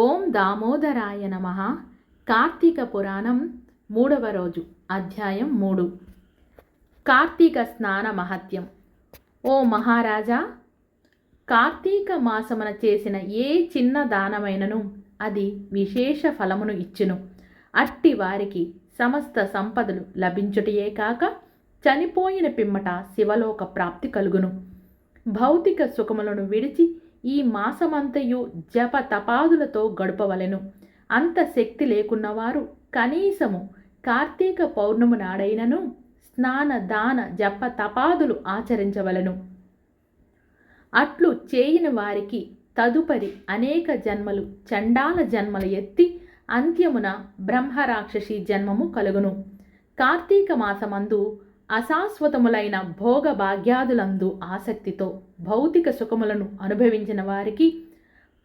ఓం దామోదరాయ నమ. కార్తీక పురాణం మూడవ రోజు అధ్యాయం మూడు. కార్తీక స్నాన మహత్యం. ఓ మహారాజా కార్తీక మాసమున చేసిన ఏ చిన్న దానమైనను అది విశేష ఫలమును ఇచ్చును. అట్టి వారికి సమస్త సంపదలు లభించుటయే కాక చనిపోయిన పిమ్మట శివలోక ప్రాప్తి కలుగును. భౌతిక సుఖములను విడిచి ఈ మాసమంతయు జప తపాదులతో గడపవలెను. అంత శక్తి లేకున్నవారు కనీసము కార్తీక పౌర్ణమి నాడైనను స్నాన దాన జప తపాదులు ఆచరించవలెను. అట్లు చేయని వారికి తదుపరి అనేక జన్మలు చండాల జన్మలు ఎత్తి అంత్యమున బ్రహ్మరాక్షసి జన్మము కలుగును. కార్తీక మాసమందు అశాశ్వతములైన భోగ భాగ్యాదులందు ఆసక్తితో భౌతిక సుఖములను అనుభవించిన వారికి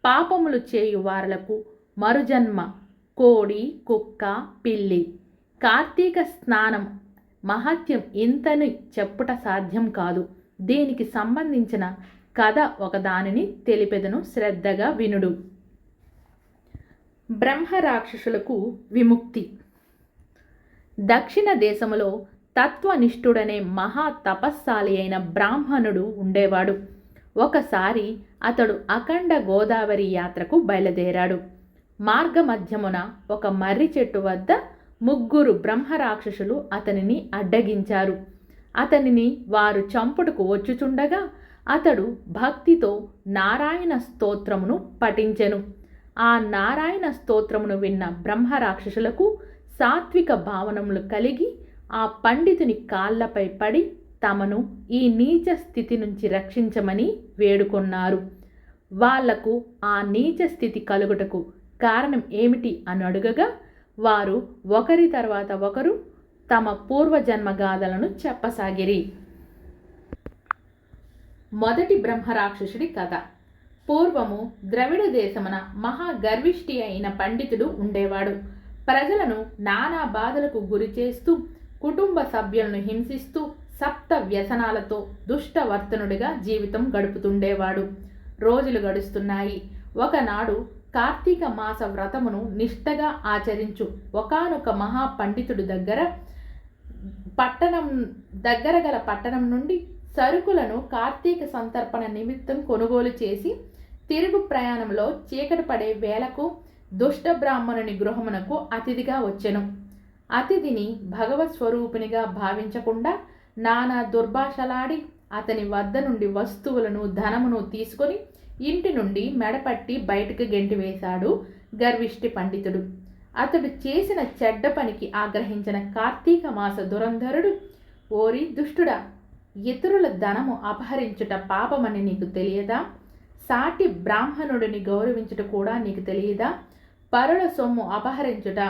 పాపములు చేయు వారలకు మరుజన్మ కోడి కుక్క పిల్లి కార్తీక స్నానం మహత్యం ఇంతని చెప్పుట సాధ్యం కాదు. దీనికి సంబంధించిన కథ ఒకదానిని తెలిపెదను శ్రద్ధగా వినుడు. బ్రహ్మరాక్షసులకు విముక్తి. దక్షిణ దేశములో తత్వనిష్ఠుడనే మహా తపస్సాలి అయిన బ్రాహ్మణుడు ఉండేవాడు. ఒకసారి అతడు అఖండ గోదావరి యాత్రకు బయలుదేరాడు. మార్గమధ్యమున ఒక మర్రి చెట్టు వద్ద ముగ్గురు బ్రహ్మరాక్షసులు అతనిని అడ్డగించారు. అతనిని వారు చంపుటకు వచ్చుచుండగా అతడు భక్తితో నారాయణ స్తోత్రమును పఠించెను. ఆ నారాయణ స్తోత్రమును విన్న బ్రహ్మరాక్షసులకు సాత్విక భావనములు కలిగి ఆ పండితుని కాళ్ళపై పడి తమను ఈ నీచ స్థితి నుంచి రక్షించమని వేడుకొన్నారు. వాళ్ళకు ఆ నీచ స్థితి కలుగుటకు కారణం ఏమిటి అని అడుగగా వారు ఒకరి తర్వాత ఒకరు తమ పూర్వజన్మ గాథలను చెప్పసాగిరి. మొదటి బ్రహ్మరాక్షసుడి కథ. పూర్వము ద్రవిడ దేశమున మహా గర్విష్టి అయిన పండితుడు ఉండేవాడు. ప్రజలను నానా బాధలకు గురి చేస్తూ కుటుంబ సభ్యులను హింసిస్తూ సప్త వ్యసనాలతో దుష్టవర్తనుడిగా జీవితం గడుపుతుండేవాడు. రోజులు గడుస్తున్నాయి. ఒకనాడు కార్తీక మాస వ్రతమును నిష్టగా ఆచరించు ఒకానొక మహాపండితుడి దగ్గర పట్టణం దగ్గర గల పట్టణం నుండి సరుకులను కార్తీక సంతర్పణ నిమిత్తం కొనుగోలు చేసి తిరుగు ప్రయాణంలో చీకటి పడే వేలకు దుష్ట బ్రాహ్మణుని గృహమునకు అతిథిగా వచ్చెను. అతిథిని భగవత్ స్వరూపినిగా భావించకుండా నానా దుర్భాషలాడి అతని వద్ద నుండి వస్తువులను ధనమును తీసుకొని ఇంటి నుండి మెడపట్టి బయటకు గెంటివేశాడు గర్విష్టి పండితుడు. అతడు చేసిన చెడ్డ పనికి ఆగ్రహించిన కార్తీక మాస దురంధరుడు ఓరి దుష్టుడా ఇతరుల ధనము అపహరించుట పాపమని నీకు తెలియదా? సాటి బ్రాహ్మణుడిని గౌరవించుట కూడా నీకు తెలియదా? పరుల సొమ్ము అపహరించుట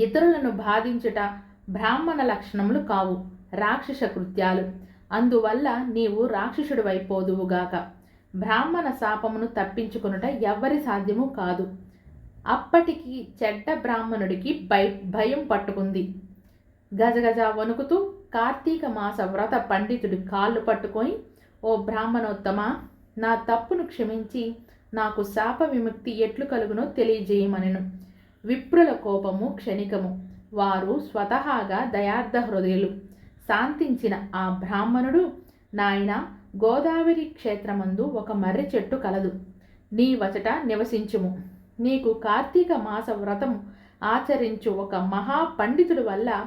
ఇతరులను బాధించుట బ్రాహ్మణ లక్షణములు కావు రాక్షస కృత్యాలు. అందువల్ల నీవు రాక్షసుడు అయిపోదువుగాక బ్రాహ్మణ శాపమును తప్పించుకొనుట ఎవ్వరి సాధ్యము కాదు. అప్పటికి చెడ్డ బ్రాహ్మణుడికి భయ భయం పట్టుకుంది. గజగజ వణుకుతూ కార్తీక మాస వ్రత పండితుడి కాళ్ళు పట్టుకొని ఓ బ్రాహ్మణోత్తమ నా తప్పును క్షమించి నాకు శాప విముక్తి ఎట్లు కలుగునో తెలియజేయమనెను. విప్రుల కోపము క్షణికము. వారు స్వతహాగా దయార్థ హృదయులు. శాంతించిన ఆ బ్రాహ్మణుడు నాయన గోదావరి క్షేత్రమందు ఒక మర్రి చెట్టు కలదు. నీ వచట నివసించుము. నీకు కార్తీక మాస వ్రతం ఆచరించు ఒక మహా పండితుడి వల్ల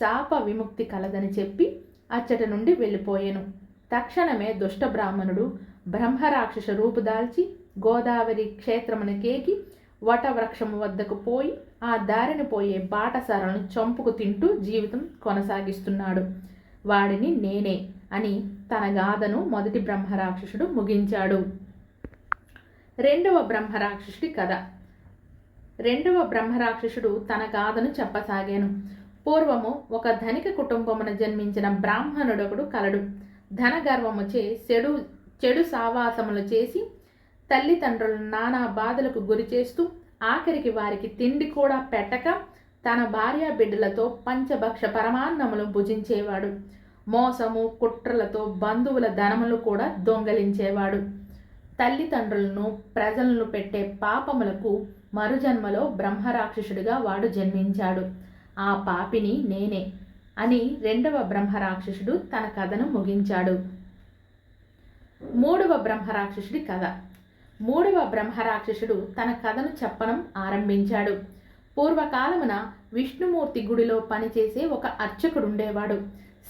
శాప విముక్తి కలదని చెప్పి అచ్చట నుండి వెళ్ళిపోయాను. తక్షణమే దుష్ట బ్రాహ్మణుడు బ్రహ్మరాక్షస రూపుదాల్చి గోదావరి క్షేత్రమునకేకి వటవృక్షము వద్దకు పోయి ఆ దారిని పోయే బాటసారలను చంపుకు తింటూ జీవితం కొనసాగిస్తున్నాడు. వాడిని నేనే అని తన గాథను మొదటి బ్రహ్మరాక్షసుడు ముగించాడు. రెండవ బ్రహ్మరాక్షసుడి కథ. రెండవ బ్రహ్మరాక్షసుడు తన గాథను చెప్పసాగాను. పూర్వము ఒక ధనిక కుటుంబమున జన్మించిన బ్రాహ్మణుడొకడు కలడు. ధనగర్వము చే చెడు చెడు సావాసములు చేసి తల్లిదండ్రులను నానా బాధలకు గురి చేస్తూ ఆఖరికి వారికి తిండి కూడా పెట్టక తన భార్య బిడ్డలతో పంచభక్ష పరమాన్నములు భుజించేవాడు. మోసము కుట్రలతో బంధువుల ధనములు కూడా దొంగలించేవాడు. తల్లిదండ్రులను ప్రజలను పెట్టే పాపములకు మరుజన్మలో బ్రహ్మరాక్షసుడిగా వాడు జన్మించాడు. ఆ పాపిని నేనే అని రెండవ బ్రహ్మరాక్షసుడు తన కథను ముగించాడు. మూడవ బ్రహ్మరాక్షసుడి కథ. మూడవ బ్రహ్మరాక్షసుడు తన కథను చెప్పడం ఆరంభించాడు. పూర్వకాలమున విష్ణుమూర్తి గుడిలో పనిచేసే ఒక అర్చకుడుండేవాడు.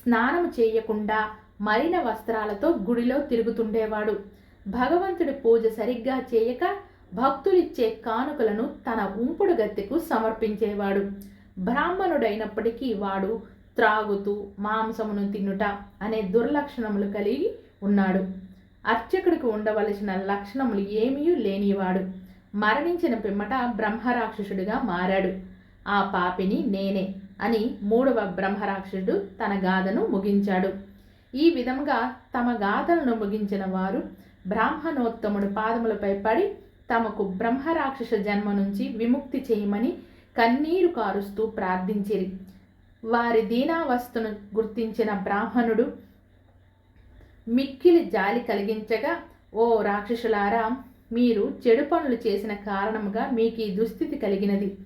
స్నానం చేయకుండా మలిన వస్త్రాలతో గుడిలో తిరుగుతుండేవాడు. భగవంతుడి పూజ సరిగ్గా చేయక భక్తులిచ్చే కానుకలను తన ఉంపుడు గత్తెకు సమర్పించేవాడు. బ్రాహ్మణుడైనప్పటికీ వాడు త్రాగుతూ మాంసమును తినుట అనే దుర్లక్షణములు కలిగి ఉన్నాడు. అర్చకుడికి ఉండవలసిన లక్షణములు ఏమీ లేనివాడు. మరణించిన పిమ్మట బ్రహ్మరాక్షసుడిగా మారాడు. ఆ పాపిని నేనే అని మూడవ బ్రహ్మరాక్షసుడు తన గాథను ముగించాడు. ఈ విధంగా తమ గాథలను ముగించిన వారు బ్రాహ్మణోత్తముడు పాదములపై పడి తమకు బ్రహ్మరాక్షస జన్మ నుంచి విముక్తి చేయమని కన్నీరు కారుస్తూ ప్రార్థించిరి. వారి దీనావస్థను గుర్తించిన బ్రాహ్మణుడు మిక్కిలి జాలి కలిగించగా ఓ రాక్షసులారా మీరు చెడు పనులు చేసిన కారణముగా మీకు ఈ దుస్థితి కలిగినది.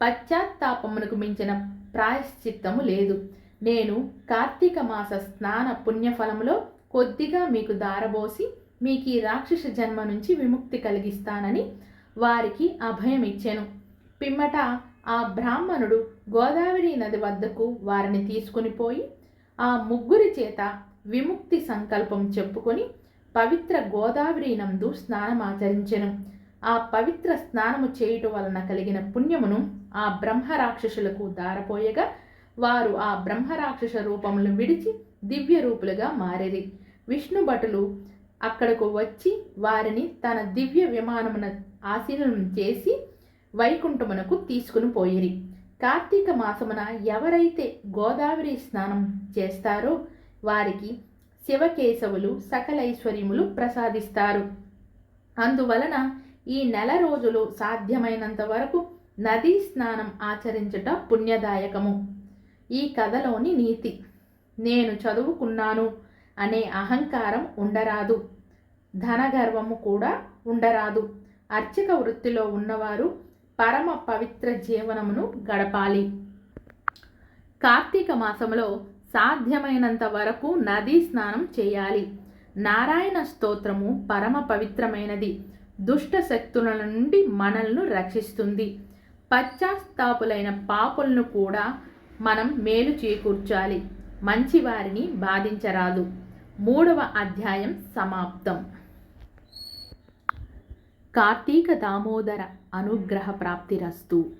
పశ్చాత్తాపమునకు మించిన ప్రాయశ్చిత్తము లేదు. నేను కార్తీక మాస స్నాన పుణ్యఫలములో కొద్దిగా మీకు దారబోసి మీకు ఈ రాక్షస జన్మ నుంచి విముక్తి కలిగిస్తానని వారికి అభయం ఇచ్చాను. పిమ్మట ఆ బ్రాహ్మణుడు గోదావరి నది వద్దకు వారిని తీసుకుని పోయి ఆ ముగ్గురి చేత విముక్తి సంకల్పం చెప్పుకొని పవిత్ర గోదావరి నందు స్నానమాచరించెను. ఆ పవిత్ర స్నానము చేయుట వలన కలిగిన పుణ్యమును ఆ బ్రహ్మరాక్షసులకు దారపోయగా వారు ఆ బ్రహ్మరాక్షస రూపములు విడిచి దివ్య రూపులుగా మారిరి. విష్ణు భటులు అక్కడకు వచ్చి వారిని తన దివ్య విమానమున ఆశీర్వనం చేసి వైకుంఠమునకు తీసుకుని పోయిరి. కార్తీక మాసమున ఎవరైతే గోదావరి స్నానం చేస్తారో వారికి శివకేశవులు సకలైశ్వర్యములు ప్రసాదిస్తారు. అందువలన ఈ నెల రోజులు సాధ్యమైనంత వరకు నదీ స్నానం ఆచరించుట పుణ్యదాయకము. ఈ కథలోని నీతి నేను చదువుకున్నాను అనే అహంకారం ఉండరాదు. ధనగర్వము కూడా ఉండరాదు. అర్చక వృత్తిలో ఉన్నవారు పరమ పవిత్ర జీవనమును గడపాలి. కార్తీక మాసంలో సాధ్యమైనంత వరకు నదీ స్నానం చేయాలి. నారాయణ స్తోత్రము పరమ పవిత్రమైనది. దుష్ట శక్తుల నుండి మనల్ని రక్షిస్తుంది. పశ్చాత్తాపులైన పాపులను కూడా మనం మేలు చేకూర్చాలి. మంచివారిని బాధించరాదు. మూడవ అధ్యాయం సమాప్తం. కార్తీక దామోదర అనుగ్రహ ప్రాప్తిరస్తు